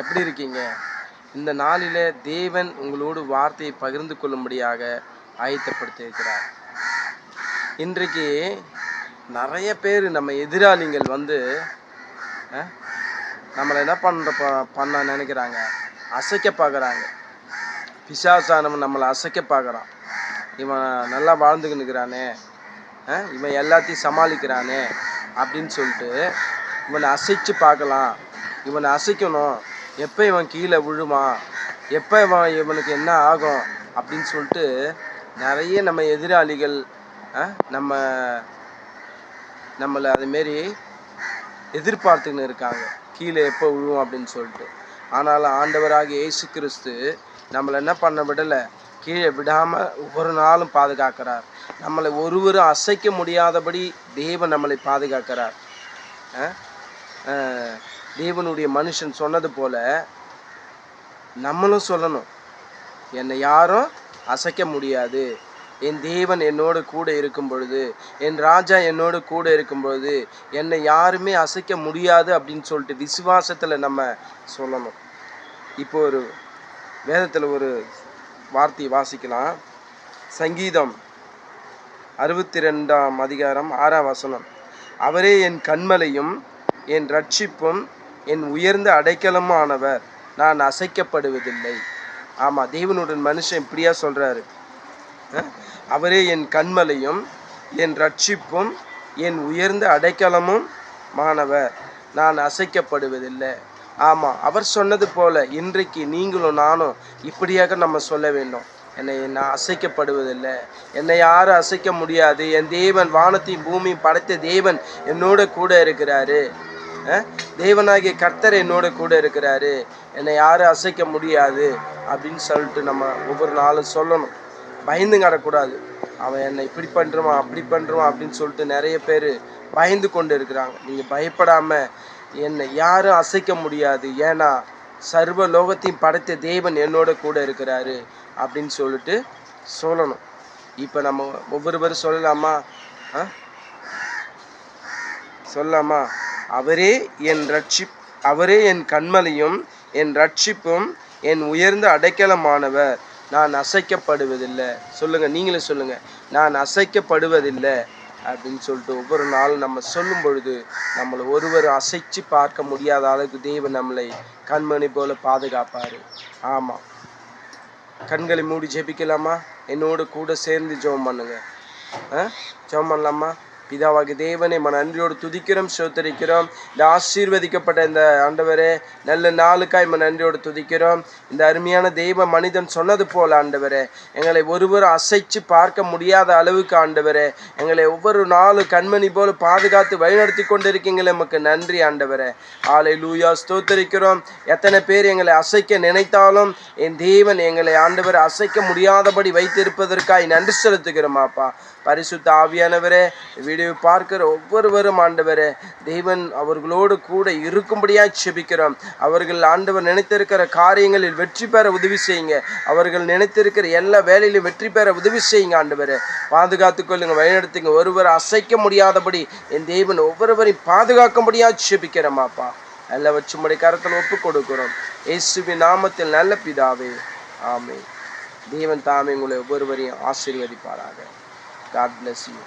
எப்படி இருக்கீங்க? இந்த நாளில் தேவன் உங்களோடு வார்த்தையை பகிர்ந்து கொள்ளும்படியாக ஆயத்தப்படுத்தியிருக்கிறார். இன்றைக்கு நிறைய பேர் நம்ம எதிராளிகள் வந்து நம்மளை என்ன பண்ணுற பண்ண நினைக்கிறாங்க. அசைக்க பார்க்குறாங்க. பிசாசானவன் நம்மளை அசைக்க பார்க்குறான். இவன் நல்லா வாழ்ந்துக்கின்னு இருக்கிறானே இவன் எல்லாத்தையும் சமாளிக்கிறானே அப்படின்னு சொல்லிட்டு இவனை அசைச்சு பார்க்கலாம். இவனை அசைக்கணும். எப்போ இவன் கீழே விழுவான்? எப்போ இவன் இவனுக்கு என்ன ஆகும் அப்படின்னு சொல்லிட்டு நிறைய நம்ம எதிராளிகள் நம்ம நம்மளை அதுமாரி எதிர்பார்த்துக்கின்னு இருக்காங்க. கீழே எப்போ விழுவோம் அப்படின்னு சொல்லிட்டு. ஆனாலும் ஆண்டவராக இயேசு கிறிஸ்து நம்மளை என்ன பண்ண விடலை? கீழே விடாமல் ஒவ்வொரு நாளும் பாதுகாக்கிறார். நம்மளை ஒருவரும் அசைக்க முடியாதபடி தேவன் நம்மளை பாதுகாக்கிறார். தேவனுடைய மனுஷன் சொன்னது போல நம்மளும் சொல்லணும். என்னை யாரும் அசைக்க முடியாது. என் தேவன் என்னோடு கூட இருக்கும் பொழுது என் ராஜா என்னோடு கூட இருக்கும் பொழுது என்னை யாருமே அசைக்க முடியாது அப்படின்னு சொல்லிட்டு விசுவாசத்தில் நம்ம சொல்லணும். இப்போ ஒரு வேதத்தில் ஒரு வார்த்தையை வாசிக்கலாம். சங்கீதம் அறுபத்தி ரெண்டாம் அதிகாரம் ஆறாம் வசனம். அவரே என் கண்மலையும் என் ரட்சிப்பும் என் உயர்ந்த அடைக்கலமானவர். நான் அசைக்கப்படுவதில்லை. ஆமாம் தேவனுடன் மனுஷன் இப்படியா சொல்கிறாரு அவரே என் கண்மலையும் என் ரட்சிப்பும் என் உயர்ந்த அடைக்கலமும் மாணவர். நான் அசைக்கப்படுவதில்லை. ஆமாம் அவர் சொன்னது போல இன்றைக்கு நீங்களும் நானும் இப்படியாக நம்ம சொல்ல வேண்டும். என்னை நான் அசைக்கப்படுவதில்லை. என்னை யாரும் அசைக்க முடியாது. என் தேவன் வானத்தையும் பூமியும் படைத்த தேவன் என்னோட கூட இருக்கிறாரு. தேவனாகிய கர்த்தர் என்னோட கூட இருக்கிறாரு. என்னை யாரும் அசைக்க முடியாது அப்படின்னு சொல்லிட்டு நம்ம ஒவ்வொரு நாளும் சொல்லணும். பயந்து கடக்கூடாது அவன் என்னை இப்படி பண்ணுறான் அப்படி பண்ணுறான் அப்படின்னு சொல்லிட்டு நிறைய பேர் பயந்து கொண்டு இருக்கிறாங்க. நீங்கள் பயப்படாமல் என்னை யாரும் அசைக்க முடியாது. ஏன்னா சர்வ லோகத்தையும் படைத்த தேவன் என்னோட கூட இருக்கிறாரு அப்படின்னு சொல்லிட்டு சொல்லணும். இப்போ நம்ம ஒவ்வொருவரும் சொல்லலாமா? ஆ? சொல்லலாமா? அவரே என் ரட்சிப் அவரே என் கண்மலையும் என் ரட்சிப்பும் என் உயர்ந்த அடைக்கலமானவர். நான் அசைக்கப்படுவதில்லை. சொல்லுங்க நீங்களே சொல்லுங்க. நான் அசைக்கப்படுவதில்லை அப்படின்னு சொல்லிட்டு ஒவ்வொரு நாளும் நம்ம சொல்லும் பொழுது நம்மளை ஒருவர் அசைச்சு பார்க்க முடியாத அளவுக்கு தேவன் நம்மளை கண்மணி போல பாதுகாப்பார். ஆமாம் கண்களை மூடி ஜெபிக்கலாமா? என்னோட கூட சேர்ந்து ஜெபம் பண்ணுங்க. ஆ? ஜெபம் பண்ணலாமா? பிதாவாக தேவனை மன நன்றியோடு துதிக்கிறோம் சோத்தரிக்கிறோம் இந்த ஆசீர்வதிக்கப்பட்ட இந்த ஆண்டவரே நல்ல நாளுக்காய் மன நன்றியோடு துதிக்கிறோம். இந்த அருமையான தெய்வ மனிதன் சொன்னது போல ஆண்டவரே எங்களை ஒருவர் அசைச்சு பார்க்க முடியாத அளவுக்கு ஆண்டவரே எங்களை ஒவ்வொரு நாளும் கண்மணி போல பாதுகாத்து வழிநடத்தி கொண்டிருக்கீங்களே நமக்கு நன்றி ஆண்டவரே. ஆலை லூயா ஸ்தோத்தரிக்கிறோம். எத்தனை பேர் எங்களை அசைக்க நினைத்தாலும் என் தேவன் எங்களை ஆண்டவர் அசைக்க முடியாதபடி வைத்திருப்பதற்காய் நன்றி செலுத்துகிறோம் அப்பா பரிசுத்த ஆவியானவரே வீடியோ பார்க்கிற ஒவ்வொருவரும் ஆண்டவரே தேவன் அவர்களோடு கூட இருக்கும்படியாக செபிக்கிறோம். அவர்கள் ஆண்டவர் நினைத்திருக்கிற காரியங்களில் வெற்றி பெற உதவி செய்யுங்க. அவர்கள் நினைத்திருக்கிற எல்லா வேலையிலும் வெற்றி பெற உதவி செய்யுங்க ஆண்டவரே. பாதுகாத்துக் கொள்ளுங்க வழிநடத்துங்க. ஒருவர் அசைக்க முடியாதபடி என் தேவன் ஒவ்வொருவரையும் பாதுகாக்கும்படியாக செபிக்கிறோம் அப்பா எல்லாம் வச்சு முடி கரத்தில் ஒப்பு கொடுக்கிறோம் இயேசுவி நாமத்தில் நல்ல பிதாவே ஆமே தேவன் தாமே உங்களை ஒவ்வொருவரையும் ஆசீர்வதிப்பாராக. God bless you